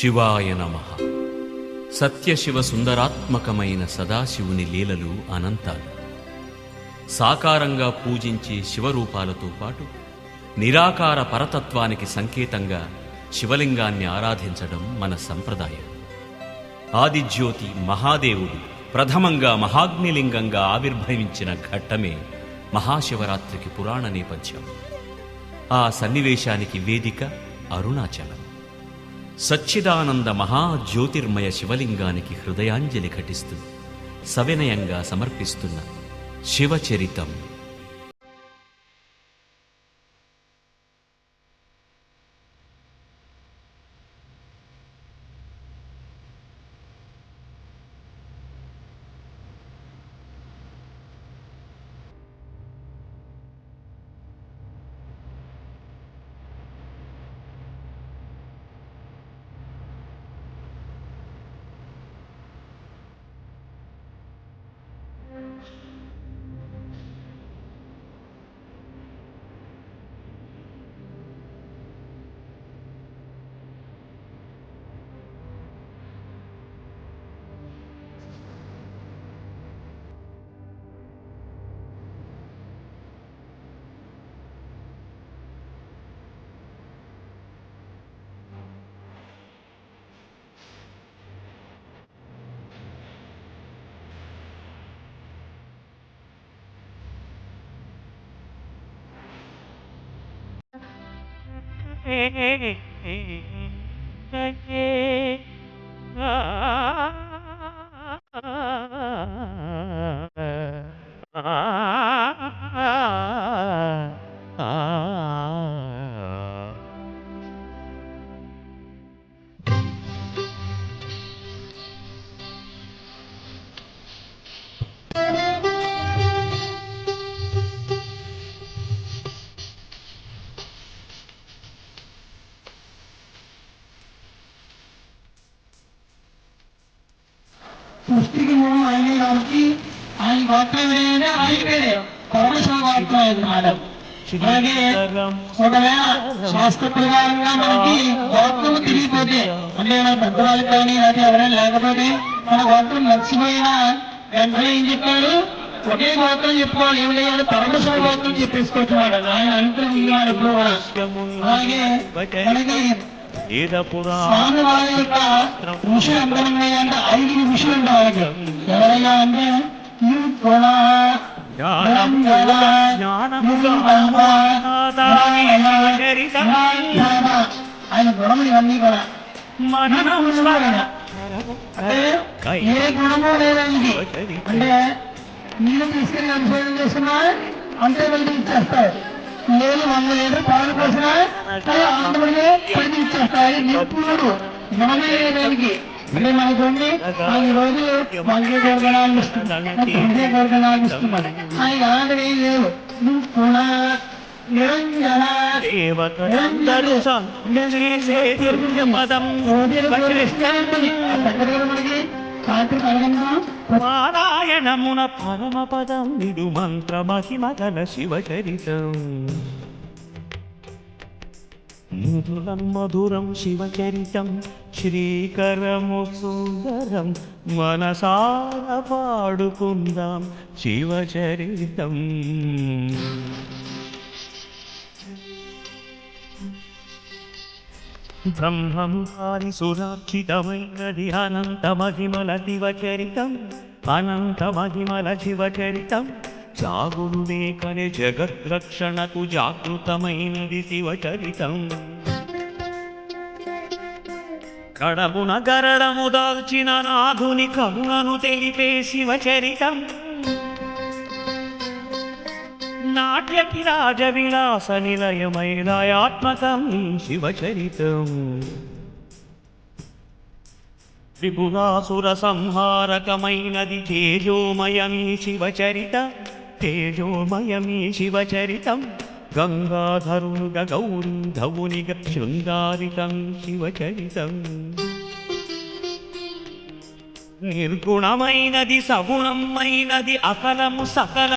శివాయ నమ. సత్యశివ సుందరాత్మకమైన సదాశివుని లీలలు అనంతాలు. సాకారంగా పూజించే శివరూపాలతో పాటు నిరాకార పరతత్వానికి సంకేతంగా శివలింగాన్ని ఆరాధించడం మన సంప్రదాయం. ఆదిజ్యోతి మహాదేవుడు ప్రథమంగా మహాగ్నిలింగంగా ఆవిర్భవించిన ఘట్టమే మహాశివరాత్రికి పురాణ నేపథ్యం. ఆ సన్నివేశానికి వేదిక అరుణాచలం. సచ్చిదానంద మహాజ్యోతిర్మయ శివలింగానికి హృదయాంజలి ఘటిస్తూ సవినయంగా సమర్పిస్తున్న శివచరితం. Thank you. సృష్టికి మూలం ఆయనే కాబట్టి ఆయన గోత్రం ఏదైనా ఆయన పేరే పరమశివ గోత్రం అన్నమాట అలాగే ఒకవేళ శాస్త్ర ప్రకారంగా మనకి గోత్రం తిరిగిపోతే అంటే మన పెద్దవాళ్ళకి కానీ లేకపోతే ఎవరైనా లేకపోతే మన గోత్రం మర్చిపోయినా వెంటనే ఏం చెప్పాడు? ఒకే గోత్రం చెప్పుకోవాలి. ఏం లేదు పరమశివ గోత్రం చెప్పేసుకోవచ్చు వాడు ఆయన అనుగ్రహం ఉన్నాడు ఎప్పుడు కూడా అలాగే మనకి స్వామి వారి యొక్క ఋషులు ఎంతమంది అంటే ఐదుగురు ఋషులు ఉంటారు వాళ్ళకి ఎవరైనా అంటే. ఆయన గుణములు ఇవన్నీ కూడా. ఏ గుణము లేదండి. అంటే నీళ్ళు తీసుకెళ్ళి అభిషేకం చేసినా అంతే వెళ్ళి ఇచ్చేస్తారు లేదు వంద లీటర్ పాలు పోసినా పది ఇచ్చేస్తారు నిపుణుడు గుణమే లేదానికి అంటే మనకుండి ఈ రోజు వంకే కోరికనాలు వంకే కోరికనాలు ఇస్తున్నాడు ఆయన అలాంటివి ఏం లేవు నిరంజన. దేవతలందరూ పదం మనకి పారాయణమున పరమ పదం నిడు మంత్ర మహిమ గల శివచరితం మధురం మధురం శివచరితం శ్రీకరము సుందరం మనసార పాడుకుందాం శివచరితం బ్రహ్మం సురక్షితమైనది అనంత మహిమల శివచరితం అనంత మహిమల శివచరితం సాగులు లేకనే జగద్రక్షణకు జాగృతమైనది శివచరితం కడమున గరడము దాల్చిన నాథుని కరుణను తెలిపే శివచరితం నాట్యకిరాజ విలాస నిలయమైలయాత్మకం శివచరితం. త్రిపురాసుర సంహారకమైనది తేజోమయమీ శివచరిత. తేజోమయమీ శివచరితం. గంగాధరునిగ గౌరీధవునిగ శృంగారితం శివచరితం. నిర్గుణమైనది సగుణమైనది అకలము సకల